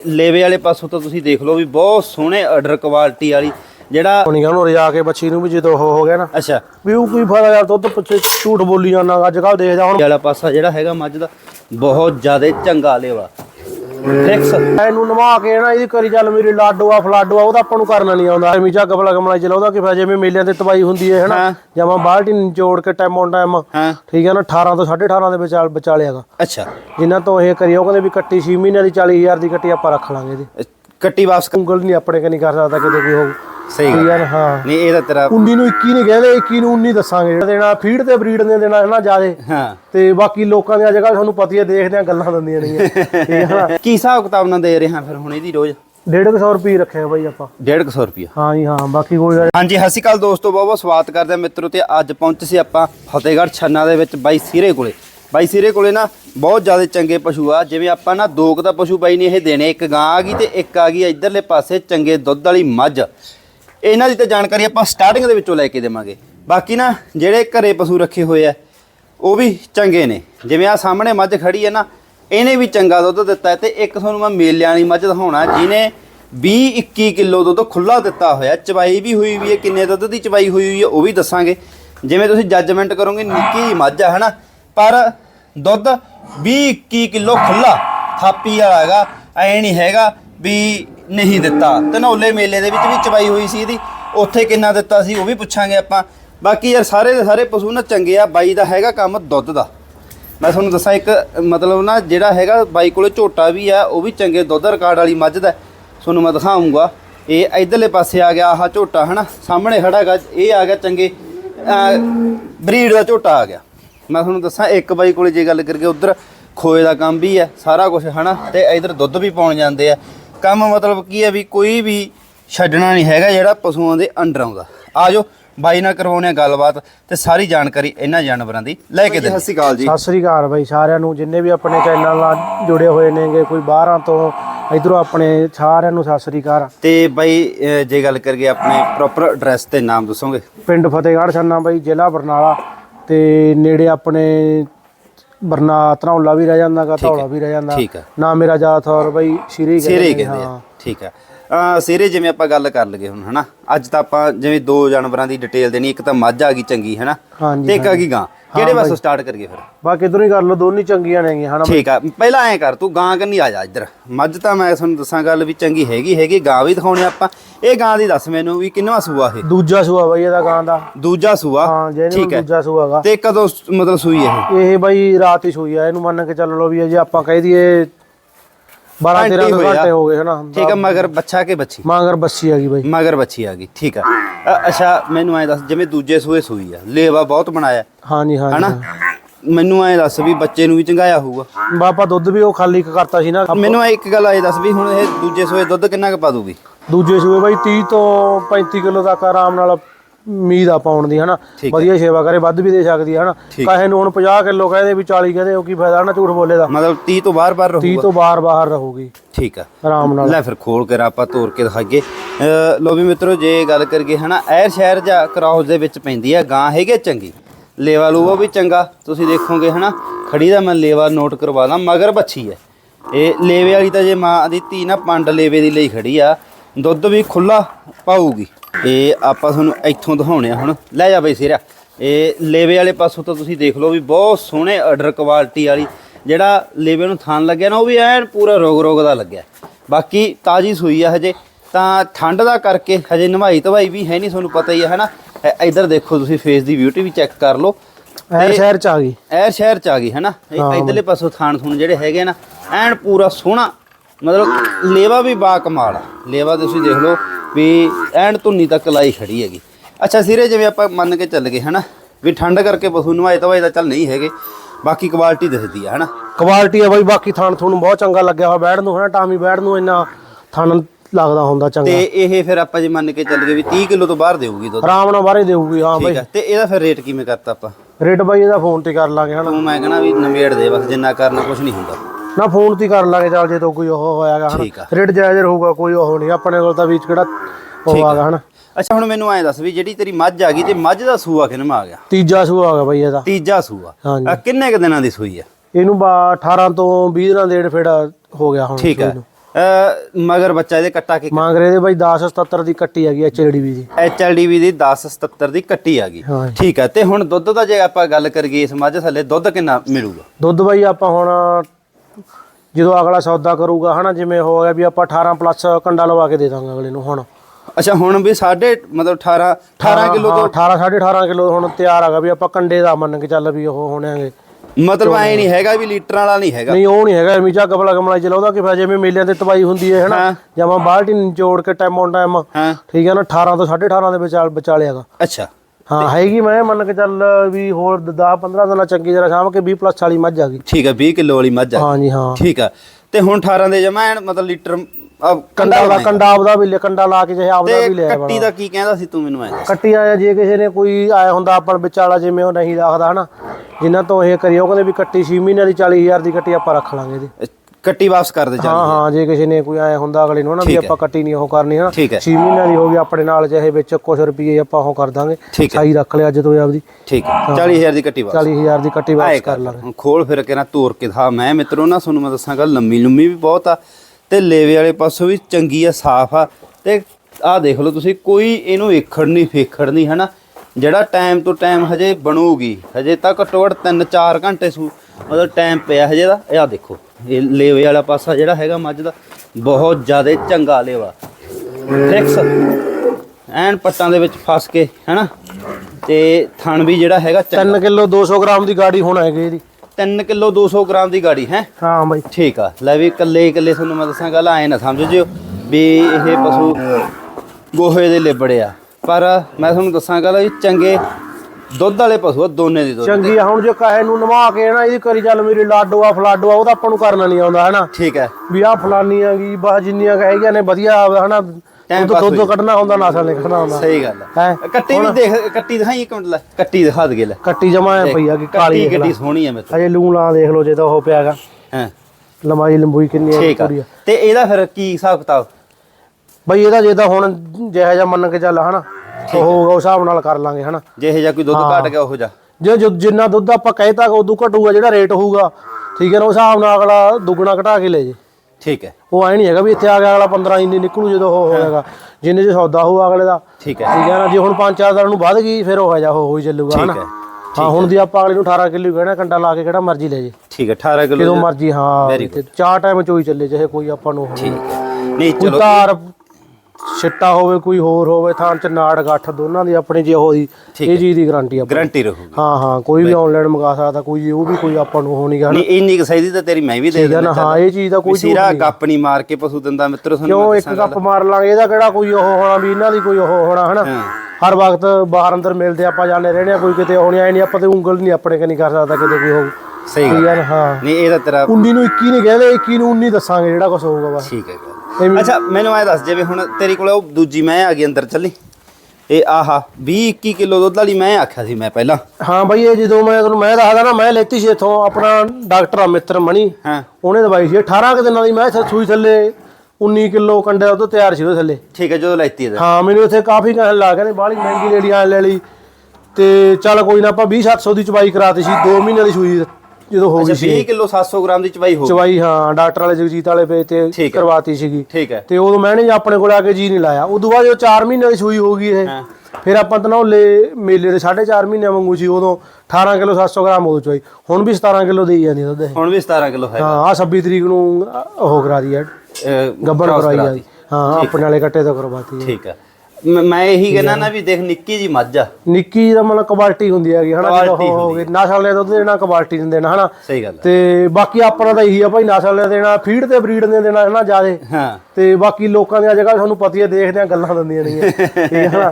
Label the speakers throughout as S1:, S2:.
S1: ਲੇਵੇ ਵਾਲੇ ਪਾਸੋਂ ਤਾਂ ਤੁਸੀਂ ਦੇਖ ਲਓ ਵੀ ਬਹੁਤ ਸੋਹਣੇ ਆਰਡਰ ਕੁਆਲਿਟੀ ਵਾਲੀ ਜਿਹੜਾ
S2: ਹੁਣੀ ਉਹਨੂੰ ਰਜਾ ਕੇ ਬੱਚੀ ਨੂੰ ਵੀ ਜਦੋਂ ਉਹ ਹੋ ਗਿਆ ਨਾ
S1: ਅੱਛਾ।
S2: ਵੀ ਉਹ ਕੋਈ ਫਾਇਦਾ ਯਾਰ ਦੁੱਧ ਪਿੱਛੇ ਝੂਠ ਬੋਲੀ ਜਾਂਦਾ ਅੱਜ ਕੱਲ ਦੇਖਦਾ ਹੁਣ।
S1: ਵਾਲਾ ਪਾਸਾ ਜਿਹੜਾ ਹੈਗਾ ਮੱਝ ਦਾ ਬਹੁਤ ਜ਼ਿਆਦਾ ਚੰਗਾ ਲੇਵਾ। ਫਿਕਸ
S2: ਇਹਨੂੰ ਨਵਾ ਕੇ ਨਾ ਇਹਦੀ ਕਰੀ ਚੱਲ ਮੇਰੀ ਲਾਡੋ ਆ ਫਲਾਡੋ ਆ ਉਹਦਾ ਆਪਾਂ ਨੂੰ ਕਰਨਾ ਨਹੀਂ ਆਉਂਦਾ। ਐਵੇਂ ਝੱਗ ਫਲਾ ਕਮਲਾ ਚਲਾਉਂਦਾ ਕਿ ਫਿਰ ਜਿਵੇਂ ਮੇਲਿਆਂ ਤੇ ਤਬਾਈ ਹੁੰਦੀ ਹੈ
S1: ਹਾਂ।
S2: ਹਨਾ ਜਮਾ ਬਾਲਟੀ ਨਿਚੋੜ ਕੇ ਟਾਈਮ ਔਨ ਟਾਈਮ
S1: ਹਾਂ।
S2: ਠੀਕ ਹੈ ਨਾ 18 ਤੋਂ 18.5 ਦੇ ਵਿਚਾਲ ਵਿਚਾਲਿਆਗਾ।
S1: ਅੱਛਾ।
S2: ਜਿਨ੍ਹਾਂ ਤੋਂ ਇਹ ਕਰੀ ਉਹ ਕਹਿੰਦੇ ਵੀ ਕੱਟੀ 6 ਮਹੀਨਿਆਂ ਦੀ 40000 ਦੀ ਕੱਟੀ ਆਪਾਂ ਰੱਖ ਲਾਂਗੇ ਇਹਦੀ।
S1: ਕੱਟੀ ਵਾਪਸ
S2: ਉਂਗਲ ਨਹੀਂ ਆਪਣੇ ਕਿ ਨਹੀਂ ਕਰ ਸਕਦਾ ਕਿਤੇ ਕੋਈ ਹੋਊ
S1: ਸਹੀ ਗੱਲ।
S2: ਹੈ ਨਾ ਹਾਂ।
S1: ਨਹੀਂ ਇਹ ਤਾਂ ਤੇਰਾ
S2: 19 ਨੂੰ 21 ਨਹੀਂ ਕਹਿੰਦੇ 21 ਨੂੰ 19 ਦੱਸਾਂਗੇ। ਜਿਹੜਾ ਦੇਣਾ ਫੀਡ ਤੇ ਬਰੀਡ ਨੇ ਦੇਣਾ ਹੈ ਨਾ ਜਿਆਦੇ।
S1: ਹਾਂ।
S2: ਤੇ ਬਾਕੀ ਲੋਕਾਂ ਦੇ ਅੱਜ ਕੱਲ ਤੁਹਾਨੂੰ ਪਤਾ ਹੀ ਹੈ ਦੇਖਦੇ ਆ ਗੱਲਾਂ ਦਿੰਦੀਆਂ ਨਹੀਂ ਠੀਕ ਹੈ ਨਾ?
S1: ਕੀ ਹਿਸਾਬ ਕਿਤਾਬ ਨਾਲ ਦੇ ਰਹੇ ਹਾਂ ਫਿਰ ਹੁਣ ਇਹਦੀ ਰੋਜ਼?
S2: 150 ਰੁਪਏ ਰੱਖਿਆ ਬਾਈ ਆਪਾਂ।
S1: 150 ਰੁਪਿਆ
S2: ਹਾਂ ਜੀ ਹਾਂ ਬਾਕੀ ਕੋਈ ਗੱਲ
S1: ਹਾਂਜੀ ਸਤਿ ਸ਼੍ਰੀ ਅਕਾਲ ਦੋਸਤੋ ਬਹੁਤ ਬਹੁਤ ਸਵਾਗਤ ਕਰਦੇ ਹਾਂ ਮਿੱਤਰੋ ਤੇ ਅੱਜ ਪਹੁੰਚੇ ਸੀ ਆਪਾਂ ਫਤਿਹਗੜ੍ਹ ਛੰਨਾ ਦੇ ਵਿੱਚ ਬਾਈ ਸੀਰੇ ਕੋਲੇ। ਬਾਈ ਸੀਰੇ ਕੋਲੇ ਨਾ ਬਹੁਤ ਜ਼ਿਆਦਾ ਚੰਗੇ ਪਸ਼ੂ ਆ ਜਿਵੇਂ ਆਪਾਂ ਨਾ ਦੋ ਕੁ ਤਾਂ ਪਸ਼ੂ ਬਾਈ ਨੇ ਇਹ ਦੇਣੇ ਇੱਕ ਗਾਂ ਆ ਗਈ ਤੇ ਇੱਕ ਆ ਗਈ ਇਧਰਲੇ ਪਾਸੇ ਚੰਗੇ ਦੁੱਧ ਵਾਲੀ ਮੱਝ। ਇਹਨਾਂ ਦੀ ਤਾਂ ਜਾਣਕਾਰੀ ਆਪਾਂ ਸਟਾਰਟਿੰਗ ਦੇ ਵਿੱਚੋਂ ਲੈ ਕੇ ਦੇਵਾਂਗੇ। ਬਾਕੀ ਨਾ ਜਿਹੜੇ ਘਰੇ ਪਸ਼ੂ ਰੱਖੇ ਹੋਏ ਆ, ਉਹ ਵੀ ਚੰਗੇ ਨੇ। ਜਿਵੇਂ ਆ ਸਾਹਮਣੇ ਮੱਝ ਖੜੀ ਹੈ ਨਾ, ਇਹਨੇ ਵੀ ਚੰਗਾ ਦੁੱਧ ਦਿੱਤਾ ਹੈ ਤੇ ਇੱਕ ਤੁਹਾਨੂੰ ਮੈਂ ਮੇਲਿਆਂ ਦੀ ਮੱਝ ਦਿਖਾਉਣਾ, ਜਿਹਨੇ 20 21 ਕਿਲੋ ਦੁੱਧ ਖੁੱਲਾ ਦਿੱਤਾ ਹੋਇਆ, ਚਵਾਈ ਵੀ ਹੋਈ ਵੀ ਹੈ, ਕਿੰਨੇ ਦੁੱਧ ਦੀ ਚਵਾਈ ਹੋਈ ਹੋਈ ਹੈ, ਉਹ ਵੀ ਦੱਸਾਂਗੇ। ਜਿਵੇਂ ਤੁਸੀਂ ਜੱਜਮੈਂਟ ਕਰੋਗੇ, ਨਿੱਕੀ ਜਿਹੀ ਮੱਝ ਆ, ਹਨਾ? ਪਰ ਦੁੱਧ 20 21 ਕਿਲੋ ਖੁੱਲਾ ਥਾਪੀ ਵਾਲਾ ਹੈਗਾ, ਐ ਨਹੀਂ ਹੈਗਾ ਵੀ ਨਹੀਂ ਦਿੱਤਾ। ਧਨੌਲੇ ਮੇਲੇ ਦੇ ਵਿੱਚ ਵੀ ਚਵਾਈ ਹੋਈ ਸੀ ਇਹਦੀ। ਉੱਥੇ ਕਿੰਨਾ ਦਿੱਤਾ ਸੀ ਉਹ ਵੀ ਪੁੱਛਾਂਗੇ ਆਪਾਂ। ਬਾਕੀ ਯਾਰ ਸਾਰੇ ਦੇ ਸਾਰੇ ਪਸ਼ੂ ਨਾ ਚੰਗੇ ਆ, ਬਾਈ ਦਾ ਹੈਗਾ ਕੰਮ ਦੁੱਧ ਦਾ। ਮੈਂ ਤੁਹਾਨੂੰ ਦੱਸਾਂ ਇੱਕ, ਮਤਲਬ ਨਾ ਜਿਹੜਾ ਹੈਗਾ ਬਾਈ ਕੋਲੇ ਝੋਟਾ ਵੀ ਆ, ਉਹ ਵੀ ਚੰਗੇ ਦੁੱਧ ਰਿਕਾਰਡ ਵਾਲੀ ਮੱਝ ਦਾ। ਤੁਹਾਨੂੰ ਮੈਂ ਦਿਖਾਉਂਗਾ ਇਹ ਇਧਰਲੇ ਪਾਸੇ ਆ ਗਿਆ ਆਹ ਝੋਟਾ, ਹਨਾ? ਸਾਹਮਣੇ ਖੜਾ ਹੈਗਾ, ਇਹ ਆ ਗਿਆ ਚੰਗੇ ਬਰੀਡ ਦਾ ਝੋਟਾ ਆ ਗਿਆ। ਮੈਂ ਤੁਹਾਨੂੰ ਦੱਸਾਂ, ਇੱਕ ਬਾਈ ਕੋਲੇ ਜੇ ਗੱਲ ਕਰਕੇ ਉਧਰ ਖੋਏ ਦਾ ਕੰਮ ਵੀ ਹੈ ਸਾਰਾ ਕੁਝ ਹਨਾ? ਤੇ ਇਧਰ ਦੁੱਧ ਵੀ ਪਾਉਣ ਜਾਂਦੇ ਆ। ਕੰਮ ਮਤਲਬ ਕੀ ਹੈ ਵੀ ਕੋਈ ਵੀ ਛੱਡਣਾ ਨਹੀਂ ਹੈਗਾ ਜਿਹੜਾ ਪਸ਼ੂਆਂ ਦੇ ਅੰਡਰ ਆਉਂਦਾ। ਆਜੋ ਬਾਈ ਨਾਲ ਕਰਵਾਉਣੇ ਆ ਗੱਲਬਾਤ ਤੇ ਸਾਰੀ ਜਾਣਕਾਰੀ ਇਹਨਾਂ ਜਾਨਵਰਾਂ ਦੀ ਲੈ ਕੇ ਦੇ ਸਤਿ ਸ਼੍ਰੀ ਅਕਾਲ ਜੀ।
S2: ਸਤਿ ਸ੍ਰੀ ਅਕਾਲ ਬਾਈ ਸਾਰਿਆਂ ਨੂੰ ਜਿੰਨੇ ਵੀ ਆਪਣੇ ਚੈਨਲ ਨਾਲ ਜੁੜੇ ਹੋਏ ਨੇਗੇ ਕੋਈ ਬਾਹਰਾਂ ਤੋਂ ਇਧਰੋਂ ਆਪਣੇ ਸਾਰਿਆਂ ਨੂੰ ਸਤਿ ਸ੍ਰੀ ਅਕਾਲ।
S1: ਤੇ ਬਾਈ ਅਹ ਜੇ ਗੱਲ ਕਰੀਏ ਆਪਣੇ ਪ੍ਰੋਪਰ ਐਡਰੈਸ ਤੇ ਨਾਮ ਦੱਸੋਗੇ।
S2: ਪਿੰਡ ਫਤਿਹਗੜ੍ਹ ਛੰਨਾ ਬਾਈ ਜ਼ਿਲ੍ਹਾ ਬਰਨਾਲਾ ਤੇ ਨੇੜੇ ਆਪਣੇ ਬਰਨਾ ਧਨੌਲਾ ਵੀ ਰਹਿ ਜਾਂਦਾ ਗਾ ਧੌਲਾ ਵੀ ਰਹਿ ਜਾਂਦਾ।
S1: ਠੀਕ ਹੈ।
S2: ਨਾ ਮੇਰਾ ਜ਼ਿਆਦਾਤਰ ਬਾਈ ਸ਼੍ਰੀ
S1: ਸਿਰੇ ਕਹਿੰਦੇ ਆ। ਠੀਕ ਆ ਅਹ ਸਿਰੇ ਜਿਵੇਂ ਆਪਾਂ ਗੱਲ ਕਰ ਲਗੇ ਹੁਣ ਹਨਾ? ਅੱਜ ਤਾਂ ਆਪਾਂ ਜਿਵੇਂ ਦੋ ਜਾਨਵਰਾਂ ਦੀ ਡਿਟੇਲ ਦੇਣੀ ਇੱਕ ਤਾਂ ਮੱਝ ਆ ਗਈ ਚੰਗੀ ਹਨਾ?
S2: ਹਾਂਜੀ
S1: ਤੇ ਇੱਕ ਆ ਗਈ ਗਾਂ। ਕਿਹੜੇ ਪਾਸੋਂ ਸਟਾਰਟ ਕਰੀਏ ਫਿਰ?
S2: ਬਾਕੀ ਇਧਰੋਂ ਹੀ ਕਰ ਲਓ ਦੋਨੀ ਚੰਗੀਆਂ ਨੇਗੀਆਂ ਹਨਾ
S1: ਠੀਕ ਆ। ਪਹਿਲਾਂ ਐਂ ਕਰ ਤੂੰ ਗਾਂ ਕੰਨੀ ਆ ਜਾ ਇੱਧਰ। ਮੱਝ ਤਾਂ ਮੈਂ ਤੁਹਾਨੂੰ ਦੱਸਾਂ ਗੱਲ ਵੀ ਚੰਗੀ ਹੈਗੀ ਹੈਗੀ। ਗਾਂ ਵੀ ਦਿਖਾਉਣੀ ਆਪਾਂ। ਇਹ ਗਾਂ ਦੀ ਦੱਸ ਮੈਨੂੰ ਵੀ ਕਿੰਨਵਾ ਸੂਆ ਇਹ?
S2: ਦੂਜਾ ਸੂਆ ਬਾਈ ਇਹਦਾ ਗਾਂ ਦਾ।
S1: ਦੂਜਾ ਸੂਆ?
S2: ਹਾਂ
S1: ਠੀਕ ਹੈ।
S2: ਦੂਜਾ ਸੂਆ
S1: ਤੇ ਕਦੋਂ ਸ- ਮਤਲਬ ਸੂਈ ਇਹ?
S2: ਇਹ ਬਾਈ ਰਾਤ ਹੀ ਸੂਈ ਆ ਇਹਨੂੰ ਮੰਨ ਕੇ ਚੱਲ ਲਓ ਵੀ ਜੇ ਆਪਾਂ ਕਹਿ ਦਈਏ 12
S1: ਘੰਟੇ
S2: 13
S1: ਹੋਏ ਆ।
S2: ਘੰਟੇ ਹੋ ਗਏ ਹਨਾ।
S1: ਠੀਕ ਆ ਮਗਰ ਬੱਚਾ ਕੇ ਬੱਚੀ?
S2: ਮਾਂਗਰ ਬੱਸੀ ਆ ਗਈ ਬਾਈ।
S1: ਮਗਰ ਬੱਚੀ ਆ ਗਈ ਠੀਕ ਆ। ਅ- ਅੱਛਾ ਮੈਨੂੰ ਐਂ ਦੱਸ ਜਿਵੇਂ ਦੂਜੇ ਸੂਏ ਸੂਈ ਆ ਲੇਵਾ ਬਹੁਤ ਬਣਾਇਆ।
S2: ਹਾਂਜੀ ਹਾਂਜੀ।
S1: ਹਨਾ? ਮੈਨੂੰ ਐਂ ਦੱਸ ਵੀ ਬੱਚੇ ਨੂੰ ਵੀ ਚੰਗਾਇਆ ਹੋਊਗਾ।
S2: ਬਾਪਾ ਦੁੱਧ ਵੀ ਉਹ ਖਾਲੀ ਕਰਤਾ ਸੀ ਨਾ।
S1: ਮੈਨੂੰ ਐਂ ਇੱਕ ਗੱਲ ਐਂ ਦੱਸ ਵੀ ਹੁਣ ਇਹ ਦੂਜੇ ਸੂਏ ਦੁੱਧ ਕਿੰਨਾ ਕੁ ਪਾ ਦੂਗੀ?
S2: ਦੂਜੇ ਸੂਏ ਬਾਈ 30 ਤੋਂ 35 ਕਿਲੋ ਤੱਕ ਆਰਾਮ ਨਾਲ ਉਮੀਦ ਆ ਪਾਉਣ ਦੀ ਹਨਾ। ਵਧੀਆ ਸੇਵਾ ਕਰੇ ਵੱਧ ਵੀ ਦੇ ਸਕਦੀ ਹੈ ਹਨਾ? ਕਾਹੇ ਨੂੰ ਹੁਣ 50 ਕਿਲੋ ਕਹਿੰਦੇ ਵੀ 40 ਕਹਿੰਦੇ ਉਹ ਕੀ ਫਾਇਦਾ ਨਾ ਝੂਠ ਬੋਲੇ ਦਾ?
S1: ਮਤਲਬ 30 ਤੋਂ ਬਾਹਰ-ਬਾਹਰ
S2: 30
S1: ਰਹੂਗਾ।
S2: ਤੋਂ ਬਾਹਰ ਬਾਹਰ ਰਹੂਗੀ।
S1: ਠੀਕ ਆ।
S2: ਆਰਾਮ ਨਾਲ।
S1: ਲੈ ਫਿਰ ਖੋਲ ਕੇ ਆਪਾਂ ਤੋੜ ਕੇ ਦਿਖਾਈਏ। ਲੋ ਵੀ ਮਿੱਤਰੋ ਜੇ ਗੱਲ ਕਰੀਏ ਹਨਾ ਐਰ ਸ਼ਹਿਰ ਜਾਂ ਕਰਾਉਸ ਦੇ ਵਿੱਚ ਪੈਂਦੀ ਆ ਗਾਂ ਹੈਗੇ ਚੰਗੀ। ਲੇਵਾ ਲੂਵਾ ਵੀ ਚੰਗਾ ਤੁਸੀਂ ਦੇਖੋਗੇ ਹਨਾ? ਖੜੀ ਦਾ ਮੈਂ ਲੇਵਾ ਨੋਟ ਕਰਵਾ ਦਾਂ ਮਗਰ ਬੱਚੀ ਹੈ ਇਹ ਲੇਵੇ ਵਾਲੀ ਤਾਂ ਜੇ ਮਾਂ ਦੀ ਧੀ ਨਾ ਪੰਡ ਲੇਵੇ ਦੀ ਲਈ ਖੜੀ ਆ ਦੁੱਧ ਵੀ ਖੁੱਲਾ ਪਾਊਗੀ। ਇਹ ਆਪਾਂ ਤੁਹਾਨੂੰ ਇੱਥੋਂ ਦਿਖਾਉਣੇ ਆ ਹੁਣ। ਲੈ ਜਾ ਬਈ ਸਿਰਾ ਇਹ ਲੇਵੇ ਵਾਲੇ ਪਾਸੋਂ ਤਾਂ ਤੁਸੀਂ ਦੇਖ ਲਓ ਵੀ ਬਹੁਤ ਸੋਹਣੇ ਆਰਡਰ ਕੁਆਲਿਟੀ ਵਾਲੀ। ਜਿਹੜਾ ਲੇਵੇ ਨੂੰ ਥਾਨ ਲੱਗਿਆ ਨਾ ਉਹ ਵੀ ਐਨ ਪੂਰਾ ਰੋਗ ਰੋਗ ਦਾ ਲੱਗਿਆ। ਬਾਕੀ ਤਾਜੀ ਸੂਈ ਆ ਹਜੇ। ਤਾਂ ਠੰਡ ਦਾ ਕਰਕੇ ਹਜੇ ਨਵਾਈ ਧਵਾਈ ਵੀ ਹੈ ਨਹੀਂ ਤੁਹਾਨੂੰ ਪਤਾ ਹੀ ਹੈ ਹਨਾ? ਇੱਧਰ ਦੇਖੋ ਤੁਸੀਂ ਫੇਸ ਦੀ ਬਿਊਟੀ ਵੀ ਚੈੱਕ ਕਰ ਲਓ।
S2: ਐਰ ਸ਼ਹਿਰ ਚ ਆ ਗਈ।
S1: ਐਰ ਸ਼ਹਿਰ ਚ ਆ ਗਈ ਹੈ ਨਾ ਇਹ ਇੱਧਰਲੇ ਪਾਸੋਂ ਥਾਨ ਥੂਣ ਜਿਹੜੇ ਹੈਗੇ ਨਾ ਐਨ ਪੂਰਾ ਸੋਹਣਾ ਮਤਲਬ ਲੇਵਾ ਵੀ ਬਾ ਕਮਾਲ ਆ। ਲੇਵਾ ਤੁਸੀਂ ਦੇਖ ਲਓ ਵੀ ਐਨ ਧੁੰਨੀ ਤੱਕ ਲਾਈ ਖੜੀ ਹੈਗੀ। ਅੱਛਾ ਸਿਰੇ ਜਿਵੇਂ ਆਪਾਂ ਮੰਨ ਕੇ ਚੱਲ ਗਏ ਹਨਾ? ਵੀ ਠੰਡ ਕਰਕੇ ਪਸ਼ੂ ਨਵਾਈ ਧਵਾਈ ਦਾ ਚੱਲ ਨਹੀਂ ਹੈਗੇ। ਬਾਕੀ ਕੁਆਲਿਟੀ ਦਿਖਦੀ ਆ ਹਨਾ?
S2: ਕੁਆਲਿਟੀ ਆ ਬਾਈ ਬਾਕੀ ਥਣ ਤੁਹਾਨੂੰ ਬਹੁਤ ਚੰਗਾ ਲੱਗਿਆ ਹੋਇਆ ਬੈਠ ਨੂੰ ਹਨਾ? ਟਾਮੀ ਬੈਠ ਨੂੰ ਇੰਨਾ ਥਣ ਲੱਗਦਾ ਹੁੰਦਾ ਚੰਗਾ।
S1: ਤੇ ਇਹ ਫਿਰ ਆਪਾਂ ਜੇ ਮੰਨ ਕੇ ਚੱਲ ਗਏ ਵੀ 30 ਕਿਲੋ ਤੋਂ ਬਾਹਰ ਦੇਊਗੀ ਦੁੱਧ।
S2: ਆਰਾਮ ਨਾਲ ਬਾਹਰੇ ਦੇਊਗੀ ਹਾਂ ਬਾਈ।
S1: ਤੇ ਇਹਦਾ ਫਿਰ ਰੇਟ ਕਿਵੇਂ ਕਰਤਾ ਆਪਾਂ?
S2: ਰੇਟ ਬਾਈ ਇਹਦਾ ਫੋਨ ਤੇ ਕਰ ਲਾਂਗੇ ਹਨਾ?
S1: ਤੂੰ ਮੈਂ ਕਹਣਾ ਵੀ ਨਵੇੜ ਦੇ ਬਸ ਜਿੰਨਾ ਕਰਨਾ ਕੁਝ ਨਹੀਂ ਹੁੰਦਾ।
S2: ਨਾ ਫੋਨ ਤੇ ਹੀ ਕਰ ਲਾਂਗੇ ਚੱਲ ਜੇ ਤੋਂ ਕੋਈ ਉਹ ਹੋਇਆਗਾ
S1: ਠੀਕ ਆ।
S2: ਰੇਟ ਜਾਇਜ਼ ਰਹੂਗਾ ਕੋਈ ਉਹ ਨਹੀਂ ਆਪਣੇ ਕੋਲ ਤਾਂ ਵਿੱਚ ਕਿਹੜਾ ਉਹ ਆਗਾ ਹਨਾ।
S1: ਅੱਛਾ ਹੁਣ ਮੈਨੂੰ ਐਂ ਦੱਸ ਵੀ ਜਿਹੜੀ ਤੇਰੀ ਮੱਝ ਆ ਗਈ ਤੇ ਮੱਝ ਦਾ ਸੂਆ ਕਿੰਨਾ ਆ ਗਿਆ?
S2: ਤੀਜਾ ਸੂਆ ਆ ਗਿਆ ਬਾਈ ਇਹਦਾ।
S1: ਤੀਜਾ ਸੂਆ।
S2: ਹਾਂਜੀ।
S1: ਆ ਕਿੰਨੇ ਕ ਦਿਨਾਂ ਦੀ ਸੂਈ ਆ?
S2: ਇਹਨੂੰ ਬਾ 18 ਤੋਂ 20 ਦਿਨਾਂ ਦੇ ਫੇੜਾ ਹੋ ਗਿਆ ਹੁਣ
S1: ਠੀਕ। ਅ, ਮਗਰ ਬੱਚਾ ਇਹਦੇ ਕੱਟਾ ਕੀ
S2: ਮੰਗ ਰਹੇ ਦੇ ਬਾਈ 1077 ਦੀ ਕੱਟੀ ਹੈਗੀ ਐਚਡੀਵੀ ਦੀ।
S1: ਐਚਐਲਡੀਵੀ ਦੀ 1077 ਦੀ ਕੱਟੀ ਆ ਗਈ।
S2: ਹਾਂ
S1: ਠੀਕ ਹੈ ਤੇ ਹੁਣ ਦੁੱਧ ਦਾ ਜੇ ਆਪਾਂ ਗੱਲ ਕਰੀਏ ਇਸ ਮੱਝ ਥੱਲੇ ਦੁੱਧ ਕਿੰਨਾ ਮਿਲੂਗਾ?
S2: ਦੁੱਧ ਬਾਈ ਆਪਾਂ ਹੁਣ ਜਦੋਂ ਅਗਲਾ ਸੌਦਾ ਕਰੂਗਾ ਹਨਾ ਜਿਵੇਂ ਹੋ ਗਿਆ ਵੀ ਆਪਾਂ 18 ਪਲੱਸ ਕੰਡਾ ਲਵਾ ਕੇ ਦੇ ਦਾਂਗੇ ਅਗਲੇ ਨੂੰ ਹੁਣ।
S1: ਅੱਛਾ ਹੁਣ ਵੀ ਸਾਢੇ ਮਤਲਬ 18 18 ਕਿਲੋ
S2: ਹਾਂ, 18 18.5 ਕਿਲੋ ਹੁਣ ਤਿਆਰ ਹੈਗਾ ਵੀ ਆਪਾਂ ਕੰਡੇ ਦਾ ਮੰਨ ਕੇ ਚੱਲ ਵੀ ਉਹ ਹੋਣਾਂਗੇ
S1: ਮਤਲਬ ਐ ਨਹੀਂ? ਹੈਗਾ ਵੀ ਲੀਟਰਾਂ ਵਾਲਾ ਨਹੀਂ ਹੈਗਾ।
S2: ਨਹੀਂ ਉਹ ਨਹੀਂ ਹੈਗਾ ਐਵੇਂ ਝੱਗ ਬਲਾ ਗਮਲਾ ਚਲਾਉਂਦਾ ਕਿ ਫਿਰ ਜਿਵੇਂ ਮੇਲਿਆਂ ਤੇ ਤਬਾਈ ਹੁੰਦੀ ਹੈ ਹਨਾ
S1: ਹਾਂ।
S2: ਜਮਾ ਬਾਲਟੀ ਨਿਚੋੜ ਕੇ ਟਾਈਮ ਔਨ ਟਾਈਮ ਠੀਕ ਹੈ ਨਾ 18 ਤੋਂ 18.5 ਦੇ ਵਿਚਾਲ ਵਿਚਾਲੇ ਹੈਗਾ।
S1: ਅੱਛਾ।
S2: ਹਾਂ ਹੈਗੀ ਮੈਂ ਮੰਨ ਕੇ ਚੱਲ ਵੀ ਹੋਰ 10 15 ਦਿਨਾਂ ਚੰਗੀ ਤਰ੍ਹਾਂ ਸਾਂਭ ਕੇ 20 ਪਲੱਸ ਵਾਲੀ ਮੱਝ ਆ ਗਈ।
S1: ਠੀਕ ਹੈ 20 ਕਿਲੋ ਵਾਲੀ ਮੱਝ ਆ
S2: ਹਾਂ ਜੀ ਹਾਂ।
S1: ਠੀਕ ਆ। ਤੇ ਹੁਣ 18 ਦੇ ਜਮਾ ਐਨ ਮਤਲਬ ਲੀਟਰ
S2: ਕੰਡਾ ਦਾ। ਕੰਡਾ ਆਪਦਾ ਵੀ ਲੈ ਕੰਡਾ ਲਾ ਕੇ ਚਾਹੇ ਆਪਦਾ ਵੀ ਲਿਆ
S1: ਕੱਟੀ ਦਾ ਕੀ ਕਹਿੰਦਾ ਸੀ ਤੂੰ ਮੈਨੂੰ ਐ
S2: ਕੱਟੀ ਆਇਆ ਜੇ ਕਿਸੇ ਨੇ ਕੋਈ ਆਇਆ ਹੁੰਦਾ ਆਪਾਂ ਵਿਚਾਲਾ ਜਿਵੇਂ ਉਹ ਨਹੀਂ ਰੱਖਦਾ ਹਨਾ। ਜਿਨ੍ਹਾਂ ਤੋਂ ਇਹ ਕਰੀਓ ਕਹਿੰਦੇ ਵੀ ਕੱਟੀ 6 ਮਹੀਨਿਆਂ ਦੀ 40000 ਦੀ ਕੱਟੀ ਆਪਾਂ ਰੱਖ ਲਾਂਗੇ ਇਹਦੀ।
S1: ਕੱਟੀ ਵਾਪਸ ਕਰ ਦੇ
S2: ਹਾਂ ਹਾਂ ਜੇ ਕਿਸੇ ਨੇ ਕੋਈ ਆਇਆ ਹੁੰਦਾ ਅਗਲੇ ਨੂੰ ਨਾ ਵੀ
S1: ਠੀਕ ਹੈ।
S2: ਆਪਾਂ ਕੱਟੀ ਨਹੀਂ ਉਹ ਕਰਨੀ ਹਨਾ?
S1: ਠੀਕ ਹੈ।
S2: 6 ਮਹੀਨਿਆਂ ਦੀ ਹੋ ਗਈ ਆਪਣੇ ਨਾਲ ਚਾਹੇ ਵਿੱਚ ਕੁਝ ਰੁਪਏ ਆਪਾਂ ਉਹ ਕਰ ਦਾਂਗੇ।
S1: ਠੀਕ ਹੈ।
S2: ਸਾਈ ਰੱਖ ਲਿਆ ਅੱਜ ਤੋਂ ਆਪਦੀ।
S1: ਠੀਕ ਹੈ। 40000 ਦੀ ਕੱਟੀ ਵਾਪਸ।
S2: 40000 ਦੀ ਕੱਟੀ
S1: ਆਏ
S2: ਵਾਪਸ
S1: ਕਰ।
S2: ਲਾਂਗੇ।
S1: ਹੁਣ ਖੋਲ ਫਿਰ ਕੇ ਨਾ ਤੋਰ ਕੇ ਥਾ ਮੈਂ ਮਿੱਤਰੋ ਨਾ ਤੁਹਾਨੂੰ ਮੈਂ ਦੱਸਾਂਗਾ ਲੰਮੀ ਲੰਮੀ ਵੀ ਬਹੁਤ ਆ। ਤੇ ਲੇਵੇ ਵਾਲੇ ਪਾਸੋਂ ਵੀ ਚੰਗੀ ਆ ਸਾਫ਼ ਆ। ਤੇ ਆਹ ਦੇਖ ਲਓ ਤੁਸੀਂ ਕੋਈ ਇਹਨੂੰ ਏਖੜ ਨਹੀਂ ਫੇਖੜ ਨਹੀਂ ਹਨਾ? ਜਿਹੜਾ ਟਾਈਮ ਤੋਂ ਟਾਈਮ ਹਜੇ ਬਣੂਗੀ ਹਜੇ ਤੱਕ ਘੱਟੋ ਘੱਟ 3-4 ਘੰਟੇ ਸੂ ਮਤਲਬ ਟਾਈਮ ਪਿਆ ਹਜੇ ਦਾ। ਇਹ ਆਹ ਦੇਖੋ ਇਹ ਲੇਵੇ ਵਾਲਾ ਪਾਸਾ ਜਿਹੜਾ ਹੈਗਾ ਮੱਝ ਦਾ ਬਹੁਤ ਜ਼ਿਆਦਾ ਚੰਗਾ ਲੇਵਾ। ਫਿਕਸ ਐਨ ਪੱਟਾਂ ਦੇ ਵਿੱਚ ਫਸ ਕੇ ਹੈਨਾ? ਤੇ ਥਣ ਵੀ ਜਿਹੜਾ ਹੈਗਾ
S2: 3 ਕਿਲੋ 200 ਗ੍ਰਾਮ ਦੀ ਗਾੜੀ ਹੁਣ ਹੈਗੀ ਇਹਦੀ।
S1: 3 ਕਿਲੋ 200 ਗ੍ਰਾਮ ਦੀ ਗਾੜੀ ਹੈ?
S2: ਹਾਂ ਬਾਈ।
S1: ਠੀਕ ਆ। ਲੈ ਵੀ ਇਕੱਲੇ ਇਕੱਲੇ ਤੁਹਾਨੂੰ ਮੈਂ ਦੱਸਾਂ ਗੱਲ ਐ ਨਾ ਸਮਝ ਜਿਓ ਵੀ ਇਹ ਪਸ਼ੂ ਗੋਹੇ ਦੇ ਲਿਬੜੇ ਆ। ਪਰ ਮੈਂ ਤੁਹਾਨੂੰ ਦੱਸਾਂ ਗੱਲ ਚੰਗੇ ਦੁੱਧ ਵਾਲੇ ਪਸ਼ੂ ਆ ਦੋਨੇ ਦੀ ਦੁੱਧ
S2: ਚੰਗੀ ਆ ਹੁਣ ਜੇ ਕਾਹੇ ਨੂੰ ਨਵਾ ਕੇ ਨਾ ਇਹਦੀ ਕਰੀ ਚੱਲ ਮੇਰੀ ਲਾਡੋ ਆ ਫਲਾਡੋ ਆ ਉਹ ਤਾਂ ਆਪਾਂ ਨੂੰ ਕਰਨਾ ਨਹੀਂ ਆਉਂਦਾ ਹਨਾ?
S1: ਠੀਕ ਹੈ।
S2: ਵੀ ਆ ਫਲਾਨੀ ਆ ਗਈ ਬਸ ਜਿੰਨੀਆਂ ਹੈਗੀਆਂ ਨੇ ਵਧੀਆ ਹਨਾ? ਦੁੱਧ ਦੁੱਧ ਕੱਢਣਾ ਹੁੰਦਾ ਨਸਲ ਨੇ ਕੱਢਣਾ ਹੁੰਦਾ।
S1: ਸਹੀ ਗੱਲ
S2: ਹੈ?
S1: ਕੱਟੀ ਵੀ ਦੇਖ ਕੱਟੀ ਦਿਖਾਈ ਇੱਕ ਮਿੰਟ ਲੈ ਕੱਟੀ ਦਿਖਾ ਦੇ ਲੈ।
S2: ਕੱਟੀ ਜਮਾ ਪਈ ਆ ਕਿ ਕਾਲੀ
S1: ਕੱਟੀ ਸੋਹਣੀ ਆ ਮੇਰੇ
S2: ਅਜੇ ਲੂਣ ਲਾ ਦੇਖ ਲਓ ਜੇ ਤਾਂ ਉਹ ਪਿਆਗਾ।
S1: ਹਾਂ।
S2: ਲੰਬਾਈ ਲੰਬੂਈ ਕਿੰਨੀ ਆ। ਪੂਰੀ
S1: ਤੇ ਇਹਦਾ ਫਿਰ ਕੀ ਹਿਸਾਬ ਕਿਤਾਬ?
S2: ਬਈ ਇਹਦਾ ਜੇ ਤਾਂ ਹੁਣ ਜਿਹੋ ਜਿਹਾ ਮੰਨ ਕੇ ਚੱਲ ਹਨਾ? ਹੋਊਗਾ ਉਸ ਹਿਸਾਬ ਨਾਲ ਕਰ ਲਾਂਗੇ ਹਨਾ?
S1: ਜੇ ਇਹ ਜਾਂ ਕੋਈ ਦੁੱਧ ਘਟ ਗਿਆ ਉਹ ਜਾ।
S2: ਜੇ ਜੋ- ਜਿੰਨਾ ਦੁੱਧ ਆਪਾਂ ਕਹਿਤਾ ਉਦੋਂ ਘਟੂਗਾ ਜਿਹੜਾ ਰੇਟ ਹੋਊਗਾ। ਠੀਕ ਹੈ ਨਾ ਉਸ ਹਿਸਾਬ ਨਾਲ ਅਗਲਾ ਦੁੱਗਣਾ ਘਟਾ ਕੇ ਲੈ ਜੇ।
S1: ਠੀਕ ਹੈ।
S2: ਉਹ ਐ ਨਹੀਂ ਹੈਗਾ ਵੀ ਇੱਥੇ ਆ ਗਿਆ ਅਗਲਾ 15 ਇੰਨੀ ਨਿਕਲੂ ਜਦੋਂ ਉਹ ਹੋਏਗਾ ਜਿੰਨੇ ਚ ਸੌਦਾ ਹੋਊ ਅਗਲੇ ਦਾ।
S1: ਠੀਕ ਹੈ।
S2: ਠੀਕ ਹੈ ਨਾ ਜੇ ਹੁਣ 5-4 ਦਿਨ ਨੂੰ ਵੱਧ ਗਈ ਫਿਰ ਉਹ ਜਾ ਉਹ ਹੋਈ ਚੱਲੂਗਾ ਹਨਾ?
S1: ਹੈ,
S2: ਹਾਂ ਹੁਣ ਦੀ ਆਪਾਂ ਅਗਲੇ ਨੂੰ 18 ਕਿਲੋ ਕਹਿਣਾ ਕੰਡਾ ਲਾ ਕੇ ਕਿਹੜਾ ਮਰਜ਼ੀ ਲੈ ਜੇ।
S1: ਠੀਕ ਹੈ 18 ਕਿਲੋ
S2: ਜਦੋਂ ਮਰਜ਼ੀ ਹਾਂ ਤੇ ਚਾਰ ਟਾਈਮ ਚੋਈ ਚੱਲੇ ਚਾਹੇ ਕੋਈ ਆਪਾਂ ਨੂੰ
S1: ਠੀਕ ਹੈ। ਨਹੀਂ ਚਲੋ।
S2: ਧਾਰ ਛਿੱਟਾ ਹੋਵੇ ਕੋਈ ਹੋਰ ਹੋਵੇ ਥਾਂ ਚ ਨਾੜ ਗੱਠ ਦੋਨਾਂ ਦੀ ਆਪਣੀ ਜੇ ਹੋਈ ਇਹ ਚੀਜ਼ ਦੀ ਗਾਰੰਟੀ ਆ
S1: ਗਰੰਟੀ ਰਹੂਗੀ।
S2: ਹਾਂ ਹਾਂ ਕੋਈ ਵੀ ਆਨਲਾਈਨ ਮੰਗਾ ਸਕਦਾ ਕੋਈ ਉਹ ਵੀ ਕੋਈ ਆਪਾਂ ਨੂੰ ਹੋਣੀ ਗਾ
S1: ਨਹੀਂ ਇੰਨੀ ਕੁ ਸਹੀ ਦੀ ਤਾਂ ਤੇਰੀ ਮੈਂ ਵੀ ਦੇ
S2: ਠੀਕ ਹੈ ਇਹ ਚੀਜ਼ ਦਾ ਕੋਈ
S1: ਸਿਰਾ ਗੱਪ ਨਹੀਂ ਮਾਰ ਕੇ ਪਸ਼ੂ ਦਿੰਦਾ ਮਿੱਤਰੋ ਤੁਹਾਨੂੰ
S2: ਕਿਉਂ ਇੱਕ ਕੱਪ ਮਾਰ ਲਾਂਗੇ ਇਹਦਾ ਕਿਹੜਾ ਕੋਈ ਉਹ ਹੋਣਾ ਵੀ ਇਹਨਾਂ ਦੀ ਕੋਈ ਉਹ ਹੋਣਾ ਹਨਾ। ਹਰ ਵਕਤ ਬਾਹਰ ਅੰਦਰ ਮਿਲਦੇ ਆਪਾਂ ਜਾਣੇ ਰਹਿਣੇ ਆ, ਕੋਈ ਕਿਤੇ ਹੋਣੀ ਆਈ ਨਹੀਂ ਆਪਾਂ ਤੇ ਉਂਗਲ ਨਹੀਂ ਆਪਣੇ ਕਿ ਨਹੀਂ ਕਰ ਸਕਦਾ ਕਿਤੇ ਕੋਈ ਹੋਊ।
S1: ਸਹੀ ਗੱਲ
S2: ਹੈ
S1: ਨਹੀਂ ਇਹ ਤਾਂ ਤੇਰਾ
S2: 19 ਨੂੰ 21 ਨਹੀਂ ਕਹਿੰਦੇ 21 ਨੂੰ 19 ਦੱਸਾਂਗੇ ਜਿਹੜਾ ਕੁਝ ਹੋਊਗਾ ਬਸ।
S1: ਠੀਕ ਹੈ ਗੱਲ। ਅੱਛਾ ਮੈਨੂੰ ਐ ਦੱਸ ਜਿਵੇਂ ਹੁਣ ਤੇਰੇ ਕੋਲ ਉਹ ਦੂਜੀ ਮੈਂ ਆ ਗਈ ਅੰਦਰ ਚੱਲੀ। ਇਹ ਆਹਾ 20 21 ਕਿਲੋ ਦੁੱਧ ਵਾਲੀ ਮੈਂ ਆਖਿਆ ਸੀ ਮੈਂ ਪਹਿਲਾਂ।
S2: ਹਾਂ ਬਈ ਇਹ ਜਦੋਂ ਮੈਂ ਤੁਹਾਨੂੰ ਮੈਂ ਦੱਸਦਾ ਨਾ ਮੈਂ ਲੈਤੀ ਸੀ ਇੱਥੋਂ ਆਪਣਾ ਡਾਕਟਰ ਆ ਮਿੱਤਰ ਮਣੀ।
S1: ਹਾਂ।
S2: ਉਹਨੇ ਦਵਾਈ ਸੀ 18 ਕੁ ਦਿਨਾਂ ਦੀ। ਮੈਂ ਸੂਈ ਥੱਲੇ 19 ਕਿਲੋ ਕੰਡੇ ਤੋਂ ਤਿਆਰ ਸੀ ਉਹਦੇ ਥੱਲੇ।
S1: ਠੀਕ ਹੈ ਜਦੋਂ ਲੈਤੀ ਇਹਦਾ।
S2: ਹਾਂ ਮੈਨੂੰ ਇੱਥੇ ਕਾਫੀ ਕਹਿਣ ਲੱਗ ਗਏ ਨੇ ਬਾਹਲੀ ਮਹਿੰਗੀ ਲੇਡੀ ਆ ਲੈ ਲਈ। ਤੇ ਚੱਲ ਕੋਈ ਨਾ ਆਪਾਂ 20 700 ਦੀ ਚਵਾਈ ਕਰਾਤੀ ਸੀ 2 ਮਹੀਨਿਆਂ ਦੀ ਸੂਈ। ਜਦੋਂ ਹੋ ਗਈ
S1: ਅੱਛਾ
S2: ਸੀ।
S1: 20 ਕਿਲੋ 700 ਗ੍ਰਾਮ ਦੀ ਚਵਾਈ ਹੋ
S2: ਚਵਾਈ ਹਾਂ ਡਾਕਟਰ ਵਾਲੇ ਜਗਜੀਤ ਵਾਲੇ ਪੇ ਤੇ
S1: ਠੀਕ ਹੈ।
S2: ਕਰਵਾਤੀ ਸੀਗੀ।
S1: ਠੀਕ ਹੈ।
S2: ਤੇ ਉਦੋਂ ਮੈਂ ਨਹੀਂ ਆਪਣੇ ਕੋਲ ਆ ਕੇ ਜੀ ਨਹੀਂ ਲਾਇਆ। ਉਦੋਂ ਬਾਅਦ ਜਦੋਂ 4 ਮਹੀਨਿਆਂ ਦੀ ਸੂਈ ਹੋ ਗਈ ਇਹ
S1: ਹਾਂ।
S2: ਫਿਰ ਆਪਾਂ ਤਨੌਲੇ ਮੇਲੇ ਦੇ 4.5 ਮਹੀਨੇ ਵਾਂਗੂ ਸੀ ਉਦੋਂ 18 ਕਿਲੋ 700 ਗ੍ਰਾਮ ਉਦੋਂ ਚਵਾਈ। ਹੁਣ ਵੀ 17 ਕਿਲੋ ਦੇਈ ਜਾਂਦੀ ਦੁੱਧ ਇਹ।
S1: ਹੁਣ ਵੀ 17 ਕਿਲੋ ਹੈ
S2: ਹਾਂ ਆ 26 ਤਰੀਕ ਨੂੰ ਅ, ਉਹ ਕਰਾ ਦੀ ਹੈ
S1: ਅਹ,
S2: ਗੱਬੜ
S1: cross
S2: ਕਰਵਾਈ
S1: ਕਰਾ
S2: ਆ। ਹਾਂ ਆਪਣੇ ਵਾਲੇ ਕੱਟੇ ਤੋਂ ਕਰਵਾਤੀ ਹੈ
S1: ਠੀਕ ਹੈ। ਮੈਂ ਮੈਂ ਇਹੀ ਕਹਿੰਦਾ ਨਾ ਵੀ ਦੇਖ ਨਿੱਕੀ ਜੀ ਮੱਝ ਆ।
S2: ਨਿੱਕੀ ਦਾ ਮਤਲਬ ਕੁਆਲਿਟੀ ਹੁੰਦੀ ਹੈਗੀ ਹਨਾ ਜਦੋਂ
S1: Quality
S2: ਹੋ ਗਏ ਨਸਲ ਨੇ ਦੁੱਧ ਦੇਣਾ ਕੁਆਲਿਟੀ ਨੇ ਦੇਣਾ ਹਨਾ।
S1: ਸਹੀ ਗੱਲ
S2: ਤੇ ਬਾਕੀ ਆਪਣਾ ਤਾਂ ਇਹੀ ਆ ਭਾਈ ਨਸਲ ਨੇ ਦੇਣਾ ਫੀਡ ਤੇ ਬਰੀਡ ਨੇ ਦੇਣਾ ਹਨਾ ਜਿਆਦੇ।
S1: ਹਾਂ।
S2: ਤੇ ਬਾਕੀ ਲੋਕਾਂ ਦੀਆਂ ਕੱਲ੍ਹ ਤੁਹਾਨੂੰ ਪਤਾ ਹੀ ਦੇਖਦੇ ਆ ਗੱਲਾਂ ਦੰਦੀਆਂ ਨਹੀਂ ਠੀਕ ਹੈ ਨਾ?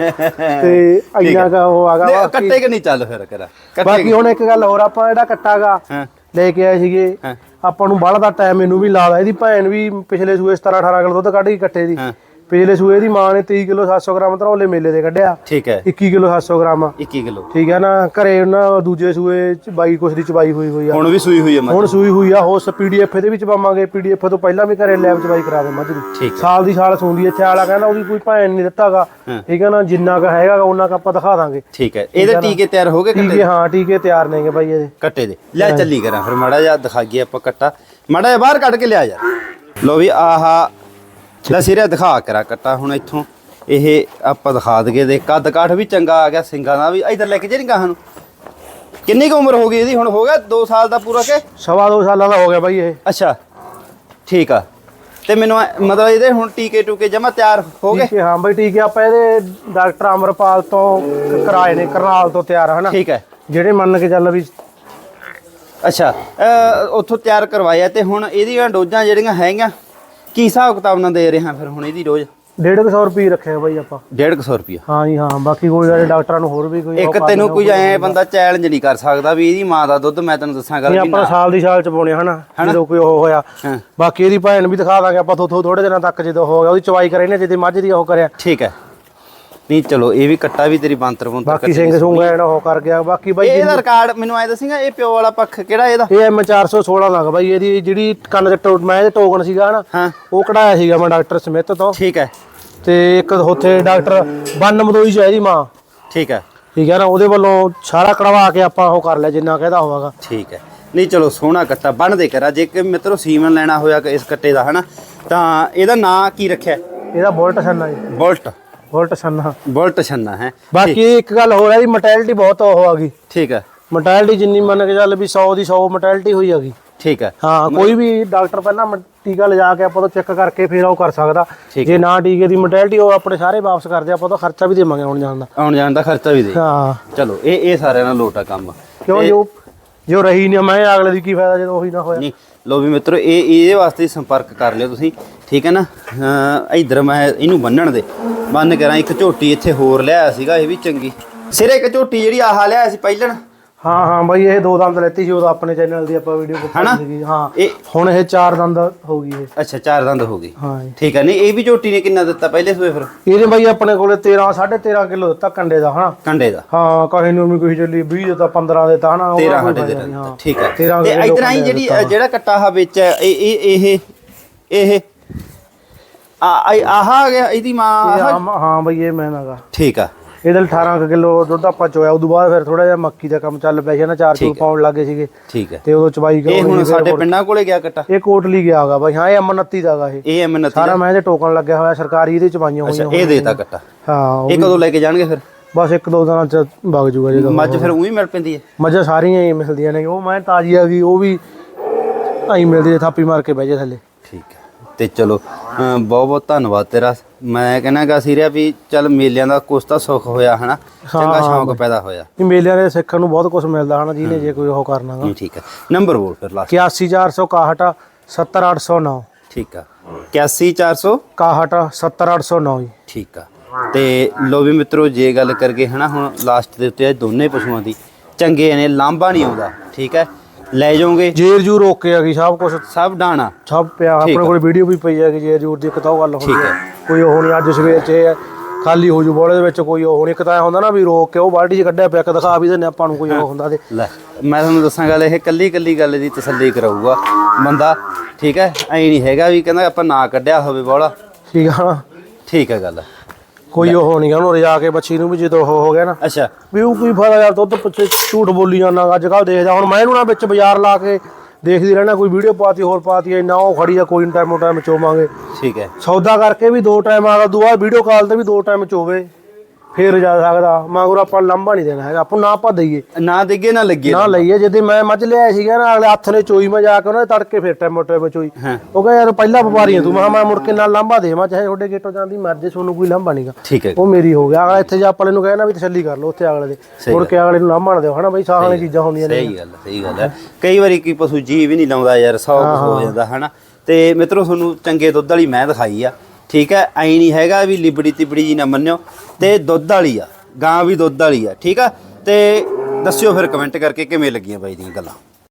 S2: ਤੇ ਇੰਨਾ ਕਾ ਉਹ ਆਗਾ
S1: ਨਹੀਂ, ਕੱਟੇ ਕਿ ਨਹੀਂ ਚੱਲ ਫਿਰ ਕਰਾ? ਕੱਟੇ
S2: ਬਾਕੀ ਹੁਣ ਇੱਕ ਗੱਲ ਹੋਰ ਆਪਾਂ ਜਿਹੜਾ ਕੱਟਾਗਾ
S1: ਹਾਂ।
S2: ਲੈ ਕੇ ਆਏ ਸੀਗੇ।
S1: ਹਾਂ।
S2: ਆਪਾਂ ਨੂੰ ਬਾਹਲਾ ਦਾ ਟਾਈਮ ਇਹਨੂੰ ਵੀ ਲਾਦਾ ਇਹਦੀ ਭੈਣ ਵੀ ਪਿਛਲੇ ਸੂਏ 17 18 ਕਿਲੋ ਦੁੱਧ ਕੱਢ ਕੇ ਕੱਟੇ ਦੀ।
S1: ਹਾਂ।
S2: ਪਿਛਲੇ ਸੂਏ ਦੀ ਮਾਂ ਨੇ 23 ਕਿਲੋ 700 ਗ੍ਰਾਮ ਧਰੌਲੇ ਮੇਲੇ ਦੇ ਕੱਢਿਆ।
S1: ਠੀਕ ਹੈ।
S2: 21 ਕਿਲੋ 700 ਗ੍ਰਾਮ।
S1: 21 ਕਿਲੋ।
S2: ਠੀਕ ਹੈ ਨਾ ਘਰੇ ਉਹਨਾਂ ਦੂਜੇ ਸੂਏ ਚ ਬਾਈ ਕੁਛ ਦੀ ਚਬਾਈ ਹੋਈ ਹੋਈ ਆ।
S1: ਹੁਣ ਵੀ ਸੂਈ ਹੋਈ ਮੱਝ।
S2: ਹੁਣ ਸੂਈ ਹੋਈ ਆ ਹੋਸ ਪੀਡੀਐਫ ਇਹਦੇ ਵਿੱਚ ਪਾਵਾਂਗੇ। ਪੀਡੀਐਫ ਤੋਂ ਪਹਿਲਾਂ ਵੀ ਘਰੇ ਲੈਬ ਚਬਾਈ ਕਰਾ ਦੇ ਮੱਝ ਦੀ। ਸਾਲ ਦੀ ਸਾਲ ਸੂੰਦੀ ਇੱਥੇ ਆਲਾ ਕਹਿੰਦਾ ਉਹਦੀ ਕੋਈ ਭੈਣ ਨਹੀਂ ਦਿੱਤਾਗਾ। ਠੀਕ ਹੈ ਨਾ ਜਿੰਨਾ ਕ ਹੈਗਾ ਉਹਨਾਂ ਕ ਆਪਾਂ ਦਿਖਾ ਦਾਂਗੇ।
S1: ਠੀਕ ਹੈ। ਇਹਦੇ ਟੀਕੇ ਤਿਆਰ ਹੋ ਗਏ ਕੱਟੇ?
S2: ਹਾਂ ਟੀਕੇ ਤਿਆਰ ਨੇਗੇ ਬਾਈ ਇਹਦੇ।
S1: ਕੱਟੇ ਦੇ। ਲੈ ਚੱਲੀ ਕਰਾਂ ਫਿਰ ਮਾੜਾ ਜਿਹਾ ਦਿਖਾ ਗਏ ਆਪਾਂ ਕੱਟਾ। ਮਾੜਾ ਜਿਹਾ ਬਾਹਰ ਕੱਢ ਕੇ ਲਿਆ ਯਾਰ। ਲੋ ਵੀ ਆਹਾ ਲੈ ਸਿਰੇ ਦਿਖਾ ਕਰਾ ਕੱਟਾ ਹੁਣ ਇੱਥੋਂ। ਇਹ ਆਪਾਂ ਦਿਖਾ ਦਗੇ ਦੇ। ਕੱਦ ਕਾਠ ਵੀ ਚੰਗਾ ਆ ਗਿਆ ਸਿੰਘਾਂ ਦਾ ਵੀ। ਇਧਰ ਲੈ ਕੇ ਜੇ ਨਹੀਂ ਗਾਹਾਂ ਨੂੰ। ਕਿੰਨੀ ਕੁ ਉਮਰ ਹੋ ਗਈ ਇਹਦੀ? ਹੁਣ ਹੋ ਗਿਆ 2 ਸਾਲ ਦਾ ਪੂਰਾ ਕਿ?
S2: ਸਵਾ ਦੋ ਸਾਲਾਂ ਦਾ ਹੋ ਗਿਆ ਬਾਈ ਇਹ।
S1: ਅੱਛਾ ਠੀਕ ਆ। ਤੇ ਮੈਨੂੰ ਐਂ- ਮਤਲਬ ਇਹਦੇ ਹੁਣ ਟੀਕੇ ਟੂਕੇ ਜਮਾ ਤਿਆਰ ਹੋ ਗਏ?
S2: ਠੀਕ ਹੈ, ਹਾਂ ਬਾਈ ਠੀਕ ਹੈ ਆਪਾਂ ਇਹਦੇ ਡਾਕਟਰ ਅਮਰਪਾਲ ਤੋਂ ਕ- ਕਰਾਏ ਨੇ ਕਰਨਾਲ ਤੋਂ ਤਿਆਰ ਹਨਾ?
S1: ਠੀਕ ਹੈ।
S2: ਜਿਹੜੇ ਮੰਨ ਕੇ ਚੱਲ ਵੀ
S1: ਅੱਛਾ ਅਹ ਉੱਥੋਂ ਤਿਆਰ ਕਰਵਾਇਆ ਤੇ ਹੁਣ ਇਹਦੀਆਂ ਡੋਜ਼ਾਂ ਜਿਹੜੀਆਂ ਹੈਗੀਆਂ ਕੀ ਹਿਸਾਬ ਕਿਤਾਬ ਨਾਲ ਦੇ ਰਹੇ ਹਾਂ ਫਿਰ ਹੁਣ ਇਹਦੀ ਡੋਜ਼
S2: 150 ਰੁਪਏ ਰੱਖੇ ਆ ਬਾਈ ਆਪਾਂ।
S1: 150 ਰੁਪਿਆ
S2: ਹਾਂ ਜੀ ਹਾਂ ਬਾਕੀ ਕੋਈ ਨੀ, ਡਾਕਟਰਾਂ ਨੂੰ ਹੋਰ ਵੀ ਕੋਈ
S1: ਇੱਕ ਤੈਨੂੰ ਕੋਈ ਐ ਬੰਦਾ ਚੈਲੰਜ ਨਹੀਂ ਕਰ ਸਕਦਾ ਵੀ ਇਹਦੀ ਮਾਂ ਦਾ ਦੁੱਧ ਮੈਂ ਤੈਨੂੰ ਦੱਸਾਂ ਗੱਲ ਵੀ
S2: ਆਪਾਂ ਸਾਲ ਦੀ ਸਾਲ ਚ ਪਾਉਣੇ ਹਨਾ? ਜਦੋਂ ਕੋਈ ਉਹ ਹੋਇਆ। ਬਾਕੀ ਇਹਦੀ ਭੈਣ ਵੀ ਦਿਖਾ ਦਾਂਗੇ ਆਪਾਂ ਥੋ ਥੋੜੇ ਦਿਨਾਂ ਤੱਕ ਜਦੋਂ ਹੋ ਗਿਆ ਉਹਦੀ ਚਵਾਈ ਕਰੇ ਨੇ ਜਿਹਦੇ ਮੱਝ ਦੀ ਉਹ ਕਰਿਆ।
S1: ਠੀਕ ਹੈ। ਨਹੀਂ ਚਲੋ ਇਹ ਵੀ ਕੱਟਾ ਵੀ ਤੇਰੀ ਬੰਤਰ ਬੰਤਰ
S2: ਬਾਕੀ ਸਿੰਘ ਸੁੰਗਾ ਜਿਹੜਾ ਉਹ ਕਰ ਗਿਆ ਬਾਕੀ ਬਾਈ
S1: ਇਹਦਾ ਰਿਕਾਰਡ ਮੈਨੂੰ ਐ ਦੱਸੀਗਾ ਇਹ ਪਿਓ ਵਾਲਾ ਪੱਖ ਕਿਹੜਾ ਇਹਦਾ?
S2: ਇਹ ਐਮ 416 ਲੱਗ ਬਾਈ ਇਹਦੀ ਜਿਹੜੀ ਕੰਨ ਤੇ ਟੋ- ਮੈਂ ਇਹਦੇ ਟੋਕਨ ਸੀਗਾ ਨਾ
S1: ਹਾਂ।
S2: ਉਹ ਕਢਾਇਆ ਸੀਗਾ ਮੈਂ ਡਾਕਟਰ ਸਮਿਤ ਤੋਂ।
S1: ਠੀਕ ਹੈ।
S2: ਤੇ ਇੱਕ ਉੱਥੇ ਡਾਕਟਰ ਬੰਨ ਮਦੋਈ ਚ ਹੈ ਇਹਦੀ ਮਾਂ।
S1: ਠੀਕ ਹੈ।
S2: ਠੀਕ ਹੈ ਨਾ ਉਹਦੇ ਵੱਲੋਂ ਸਾਰਾ ਕਢਵਾ ਕੇ ਆਪਾਂ ਉਹ ਕਰ ਲਿਆ ਜਿੰਨਾ ਕਹਿੰਦਾ ਹੋਵੇਗਾ।
S1: ਠੀਕ ਹੈ। ਨਹੀਂ ਚਲੋ ਸੋਹਣਾ ਕੱਟਾ ਬਣ ਦੇ ਕਰਾ ਜੇ ਕਿ ਮਿੱਤਰੋ ਸੀਮਨ ਲੈਣਾ ਹੋਇਆ ਇਸ ਕੱਟੇ ਦਾ ਹਨਾ? ਤਾਂ ਇਹਦਾ ਨਾਂ ਕੀ ਰੱਖਿਆ?
S2: ਇਹਦਾ bullet Channa ji.
S1: Bullet.
S2: Bullet Channa.
S1: Bullet Channa ਹੈ।
S2: ਬਾਕੀ ਇੱਕ ਗੱਲ ਹੋਰ ਹੈ ਮੋਟੈਲਿਟੀ ਬਹੁਤ ਉਹ ਆ ਗਈ।
S1: ਠੀਕ ਹੈ।
S2: ਮੋਟੈਲਿਟੀ ਜਿੰਨੀ ਮੰਨ ਕੇ ਚੱਲ ਵੀ 100 ਦੀ 100 ਮੋਟੈਲਿਟੀ ਹੋਈ ਹੈਗੀ
S1: ਠੀਕ ਹੈ।
S2: ਹਾਂ ਕੋਈ ਵੀ ਡਾਕਟਰ ਪਹਿਲਾਂ ਟੀਕਾ ਲਿਜਾ ਕੇ ਆਪਾਂ ਤੋਂ ਚੈੱਕ ਕਰਕੇ ਫਿਰ ਉਹ ਕਰ ਸਕਦਾ। ਜੇ ਨਾ ਟੀਕੇ ਦੀ ਮੋਟੈਲਿਟੀ ਉਹ ਆਪਣੇ ਸਾਰੇ ਵਾਪਸ ਕਰਦੇ ਆਪਾਂ ਤਾਂ ਖਰਚਾ ਵੀ ਦੇਵਾਂਗੇ ਹੁਣ ਜਾਣ ਦਾ।
S1: ਆਉਣ ਜਾਣ ਦਾ ਖਰਚਾ ਵੀ ਦੇ।
S2: ਹਾਂ।
S1: ਚਲੋ ਇਹ ਇਹ ਸਾਰਿਆਂ ਨਾਲ ਲੋਟਾ ਕੰਮ।
S2: ਕਿਉਂ ਜੋ ਜੋ ਰਹੀ ਨਹੀਂ ਮੈਂ ਅਗਲੇ ਦੀ ਕੀ ਫਾਇਦਾ ਜਦੋਂ ਉਹੀ ਨਾ ਹੋਇਆ।
S1: ਨਹੀਂ ਲੋ ਵੀ ਮਿੱਤਰੋ ਇਹ ਇਹਦੇ ਵਾਸਤੇ ਸੰਪਰਕ ਕਰ ਲਿਓ ਤੁਸੀਂ। ਠੀਕ ਹੈ ਨਾ? ਇਧਰ ਮੈਂ ਇਹਨੂੰ ਬੰਨਣ ਦੇ। ਬੰਨ ਕਰਾਂ ਇੱਕ ਝੋਟੀ ਇੱਥੇ ਹੋਰ ਲਿਆਇਆ ਸੀਗਾ ਇਹ ਵੀ ਚੰਗੀ। ਸਿਰੇ ਇੱਕ ਝੋਟੀ ਜਿਹੜੀ ਆਹ ਲਿਆਇਆ ਸੀ ਪਹਿਲਣ।
S2: ਹਾਂ ਹਾਂ ਬਾਈ ਇਹ ਦੋ ਦੰਦ ਲੈਤੀ ਸੀ ਉਦੋਂ ਆਪਣੇ ਚੈਨਲ ਦੀ ਆਪਾਂ ਵੀਡੀਓ
S1: ਹਨਾ?
S2: ਪਾਈ ਸੀਗੀ ਹਾਂ।
S1: ਇਹ
S2: ਹੁਣ ਇਹ ਚਾਰ ਦੰਦ ਹੋ ਗਈ ਇਹ।
S1: ਅੱਛਾ ਚਾਰ ਦੰਦ ਹੋ ਗਈ
S2: ਹਾਂ ਜੀ।
S1: ਠੀਕ ਹੈ ਨਹੀਂ ਇਹ ਵੀ ਝੋਟੀ ਨੇ ਕਿੰਨਾ ਦਿੱਤਾ ਪਹਿਲੇ ਸੂਏ ਫਿਰ?
S2: ਇਹਦੇ ਬਾਈ ਆਪਣੇ ਕੋਲੇ 13 13.5 ਕਿਲੋ ਦਿੱਤਾ ਕੰਡੇ ਦਾ ਹਨਾ?
S1: ਕੰਡੇ ਦਾ।
S2: ਹਾਂ ਕਹੇ ਨੂੰ ਵੀ ਕੋਈ ਚੱਲੀ 20 ਦਿੱਤਾ 15 ਦਿੱਤਾ ਹਨਾ? ਉਹਦਾ
S1: 13
S2: ਕੋਈ
S1: ਹੱਡੇ ਦੇ
S2: ਫਾਇਦਾ ਨਹੀਂ,
S1: ਦਿੱਤਾ।
S2: ਹਾਂ।
S1: ਠੀਕ ਹੈ
S2: 13
S1: ਤੇ
S2: ਕਿਲੋ ਕੰਡੇ
S1: ਜਿਹੜੀ
S2: ਦਿੱਤਾ।
S1: ਜਿਹੜਾ ਕੱਟਾ ਆ ਵਿੱਚ ਇਹ ਇਹ ਇਹ ਇਹ ਆ ਆ- ਆਹ ਆ ਗਿਆ ਇਹਦੀ ਮਾਂ
S2: ਇਹ
S1: ਆਹ।
S2: ਆਮ- ਹਾਂ ਬਈ ਇਹ ਮੈਨਾਗਾ
S1: ਠੀਕ ਆ।
S2: ਇਹਦੇ 18 ਕਿਲੋ ਦੁੱਧ ਆਪਾਂ ਚੋਇਆ ਉਦੋਂ ਬਾਅਦ ਫਿਰ ਥੋੜਾ ਜਿਹਾ ਮੱਕੀ ਦਾ ਕੰਮ ਚੱਲ ਪਿਆ ਸੀ ਨਾ ਚਾਰ ਚੂਰ ਪਾਉਣ ਲੱਗੇ ਸੀਗੇ।
S1: ਠੀਕ ਹੈ
S2: ਤੇ ਉਦੋਂ ਚਵਾਈ
S1: ਇਹ
S2: ਕਰੋ
S1: ਹੁਣ ਸਾਡੇ ਪਿੰਡਾਂ ਕੋਲੇ ਗਿਆ ਕੱਟਾ?
S2: ਇਹ ਕੋਟਲੀ ਗਿਆ ਹੈਗਾ ਬਾਈ ਹਾਂ ਇਹ ਅਮਨਤੀ ਦਾਗਾ ਇਹ।
S1: ਇਹ ਐਮ ਨਤੀ
S2: ਸਾਰਾ ਮੈਂ ਇਹਦੇ ਟੋਕਨ ਲੱਗਿਆ ਹੋਇਆ ਸਰਕਾਰੀ ਇਹਦੇ ਚਵਾਈਆਂ
S1: ਅੱਛਾ
S2: ਹੋਈਆਂ
S1: ਇਹ ਦੇਤਾ ਕੱਟਾ।
S2: ਹਾਂ ਉਹ
S1: ਇਹ ਕਦੋਂ ਲੈ ਕੇ ਜਾਣਗੇ ਫਿਰ?
S2: ਬਸ ਇੱਕ ਦੋ ਦਿਨਾਂ ਚ ਵਗ ਜੂਗਾ ਜਦੋਂ
S1: ਮੱਝ ਫਿਰ ਉਹੀ ਮਿਲ ਪੈਂਦੀ ਹੈ?
S2: ਮੱਝਾਂ ਸਾਰੀਆਂ ਹੀ ਮਿਲਦੀਆਂ ਨੇ। ਉਹ ਮੈਂ ਤਾਜੀ ਆ ਗਈ ਉਹ ਵੀ ਆਈ ਮਿਲਦੀ ਹੈ ਥਾਪੀ ਮਾਰ ਕੇ ਬਹਿ ਜਾ ਥੱਲੇ।
S1: ਠੀਕ ਹੈ ਤੇ ਚਲੋ ਬਹੁਤ ਬਹੁਤ ਧੰਨਵਾਦ ਤੇਰਾ। ਮੈਂ ਕਹਿੰਨਾਗਾ ਸੀਰੀਆ ਵੀ ਚੱਲ ਮੇਲਿਆਂ ਦਾ ਕੁਛ ਤਾਂ ਸੁੱਖ ਹੋਇਆ ਹਨਾ? ਚੰਗਾ ਸ਼ੌਂਕ ਪੈਦਾ ਹੋਇਆ।
S2: ਇਹ ਮੇਲਿਆਂ ਦੇ ਸਿੱਖਣ ਨੂੰ ਬਹੁਤ ਕੁਝ ਮਿਲਦਾ ਹਨਾ ਜਿਹਨੇ ਜੇ ਕੋਈ ਉਹ ਕਰਨਾਗਾ
S1: ਠੀਕ ਹੈ ਨੰਬਰ ਬੋਲ ਫਿਰ ਲਾਸਟ
S2: 81461 70809
S1: ਠੀਕ ਆ। 81400
S2: 61 70809 ਜੀ।
S1: ਠੀਕ ਆ। ਤੇ ਲੋ ਵੀ ਮਿੱਤਰੋ ਜੇ ਗੱਲ ਕਰਗੇ ਹਨਾ ਹੁਣ ਲਾਸਟ ਦੇ ਉੱਤੇ ਇਹ ਦੋਨੇ ਪਸ਼ੂਆਂ ਦੀ। ਚੰਗੇ ਨੇ ਲਾਂਭਾ ਨਹੀਂ ਆਉਂਦਾ ਠੀਕ ਹੈ? ਲੈ ਜਾਓਗੇ?
S2: ਜੇਰ ਜੂ ਰੋਕ ਕੇ ਆ ਗਈ ਸਭ ਕੁਝ
S1: ਸਭ ਡਾਣਾ?
S2: ਸਭ ਪਿਆ ਆਪਣੇ ਕੋਲ ਵੀਡੀਓ ਵੀ ਪਈ ਹੈ ਕਿ ਜੇਰ ਜੂਰ ਦੀ ਕਿਤਾ ਉਹ ਗੱਲ ਹੁੰਦੀ ਹੈ ਕੋਈ ਉਹ ਨਹੀਂ ਅੱਜ ਸਵੇਰ 'ਚ ਇਹ ਖਾਲੀ ਹੋ ਜੂ ਬੋਲੇ ਦੇ ਵਿੱਚ ਕੋਈ ਉਹ ਨਹੀਂ ਇੱਕ ਤਾਂ ਇਹ ਹੁੰਦਾ ਨਾ ਵੀ ਰੋਕ ਕੇ ਉਹ ਬਾਲਟੀ 'ਚ ਕੱਢਿਆ ਪਿਆ ਇੱਕ ਦਿਖਾ ਵੀ ਦਿੰਦੇ ਆਪਾਂ ਨੂੰ ਕੋਈ ਉਹ ਹੁੰਦਾ ਤੇ।
S1: ਲੈ ਮੈਂ ਤੁਹਾਨੂੰ ਦੱਸਾਂ ਗੱਲ ਇਹ ਕੱਲੀ ਕੱਲੀ ਗੱਲ ਦੀ ਤਸੱਲੀ ਕਰਾਊਗਾ ਬੰਦਾ ਠੀਕ ਹੈ ਐ ਨਹੀਂ ਹੈਗਾ ਵੀ ਕਹਿੰਦਾ ਆਪਾਂ ਨਾ ਕੱਢਿਆ ਹੋਵੇ ਬੋਲਾ।
S2: ਠੀਕ ਆ। ਨਾ
S1: ਠੀਕ ਹੈ ਗੱਲ।
S2: ਕੋਈ ਉਹ ਨਹੀਂ ਉਹਨੂੰ ਰਜਾ ਕੇ ਬੱਚੀ ਨੂੰ ਵੀ ਜਦੋਂ ਉਹ ਹੋ ਗਿਆ ਨਾ।
S1: ਅੱਛਾ।
S2: ਵੀ ਉਹ ਕੋਈ ਫਾਇਦਾ ਯਾਰ ਦੁੱਧ ਪਿੱਛੇ ਝੂਠ ਬੋਲੀ ਜਾਂਦਾ ਅੱਜ ਕੱਲ ਦੇਖਦਾ ਹੁਣ ਮੈਂ ਇਹਨੂੰ ਨਾ ਵਿੱਚ ਬਾਜ਼ਾਰ ਲਾ ਕੇ ਦੇਖਦੀ ਰਹਿਣਾ ਕੋਈ ਵੀਡੀਓ ਪਾਤੀ ਹੋਰ ਪਾਤੀ ਇੰਨਾ ਉਹ ਖੜੀ ਆ ਕੋਈ ਟਾਈਮ ਟਾਈਮ ਚੋਵਾਂਗੇ
S1: ਠੀਕ ਹੈ।
S2: ਸੌਦਾ ਕਰਕੇ ਵੀ ਦੋ ਟਾਈਮ ਆਗਾ ਦੁਆ ਵੀਡੀਓ ਕਾਲ ਤੇ ਵੀ ਦੋ ਟਾਈਮ ਚੋਵੇ ਫੇਰ ਜਾ ਸਕਦਾ। ਮਗਰ ਆਪਾਂ ਲੰਬਾ ਨਹੀਂ ਦੇਣਾ ਹੈਗਾ। ਆਪਾਂ ਨਾ ਆਪਾਂ ਦਈਏ।
S1: ਨਾ ਦਿੱਗੇ ਨਾ ਲੱਗੇ
S2: ਨਾ ਲਈਏ। ਜਿੱਦੇ ਮੈਂ ਮੱਝ ਲਿਆਇਆ ਸੀਗਾ ਨਾ ਅਗਲੇ ਹੱਥ ਨੇ ਚੋਈ ਮੈਂ ਜਾ ਕੇ ਉਹਨਾਂ ਦੇ ਤੜਕੇ ਫੇਰ ਟਾਈਮ ਟਾਈਮ ਚੋਈ। ਉਹ ਕਹਿੰਦਾ ਯਾਰ ਪਹਿਲਾ ਵਪਾਰੀ ਆ ਤੂੰ। ਮੈਂ ਮੈਂ ਮੁੜ ਕੇ ਨਾਲ ਲਾਂਭਾ ਦੇ। ਮੈਂ ਚਾਹੇ ਤੁਹਾਡੇ ਗੇਟੋਂ ਜਾਂਦੀ ਮਰਜ਼ੀ ਤੁਹਾਨੂੰ ਕੋਈ ਲਾਂਭਾ ਨਹੀਂਗਾ ਉਹ ਮੇਰੀ ਹੋ ਗਿਆ। ਅਗਲਾ ਇੱਥੇ ਜਾ ਆਪਾਂ ਨੂੰ ਕਹਿਣਾ ਵੀ ਤਸੱਲੀ ਕਰ ਲਓ ਉੱਥੇ ਅਗਲੇ ਦੇ। ਮੁੜ ਕੇ ਅਗਲੇ ਨੂੰ ਲਾਂਭਾ ਨਾ ਦਿਓ। ਹਨਾ ਬਈ ਸਾਹ ਵਾਲੀ ਚੀਜ਼ਾਂ ਹੁੰਦੀਆਂ ਨੇ
S1: ਸਹੀ ਗੱਲ ਸਹੀ ਗੱਲ ਹੈ। ਕਈ ਵਾਰੀ ਕੀ ਪਸ਼ੂ ਜੀ ਵੀ ਨਹੀਂ ਲਾਉਂਦਾ ਯਾਰ ਸੌ ਹੋ ਜਾਂਦਾ ਹਨਾ। ਤੇ ਮਿੱਤਰੋ ਤੁਹਾਨੂੰ ਚੰਗੇ ਦੁੱਧ ਵਾਲੀ ਮੈਂ ਦਿਖਾਈ ਆ। ਠੀਕ ਹੈ? ਐ ਨਹੀਂ ਹੈਗਾ ਵੀ ਲਿਬੜੀ ਤਿਬੜੀ ਜੀ ਨਾ ਮੰਨਿਓ। ਤੇ ਦੁੱਧ ਵਾਲੀ ਆ, ਗਾਂ ਵੀ ਦੁੱਧ ਵਾਲੀ ਆ, ਠੀਕ ਆ? ਤੇ ਦੱਸਿਓ ਫਿਰ ਕਮੈਂਟ ਕਰਕੇ ਕਿਵੇਂ ਲੱਗੀਆਂ ਬਾਈ ਦੀਆਂ ਗੱਲਾਂ।